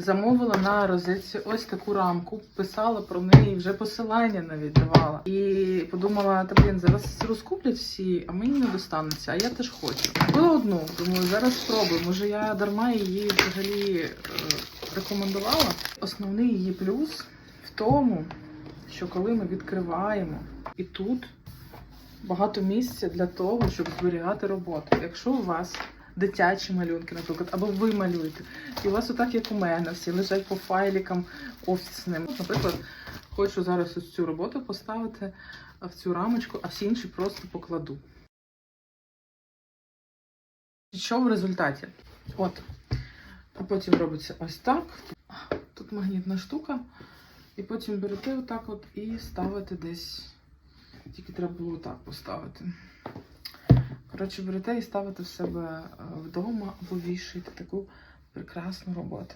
Замовила на розетці ось таку рамку, писала про неї, вже посилання навіть давала. І подумала, та блін, зараз розкуплять всі, а мені не достанеться, а я теж хочу. Купила одну, думаю, зараз спробую. Може я дарма її взагалі е, рекомендувала. Основний її плюс в тому, що коли ми відкриваємо і тут багато місця для того, щоб зберігати роботу. Якщо у вас дитячі малюнки, наприклад, або ви малюєте, і у вас отак, як у мене, всі лежать по файлікам офісним. Наприклад, хочу зараз ось цю роботу поставити в цю рамочку, а всі інші просто покладу. І Що в результаті? От. А потім робиться ось так. Тут магнітна штука. І потім берете отак от і ставите десь. Тільки треба було так поставити. Коротше, берете і ставите в себе е, вдома або вішаєте таку прекрасну роботу.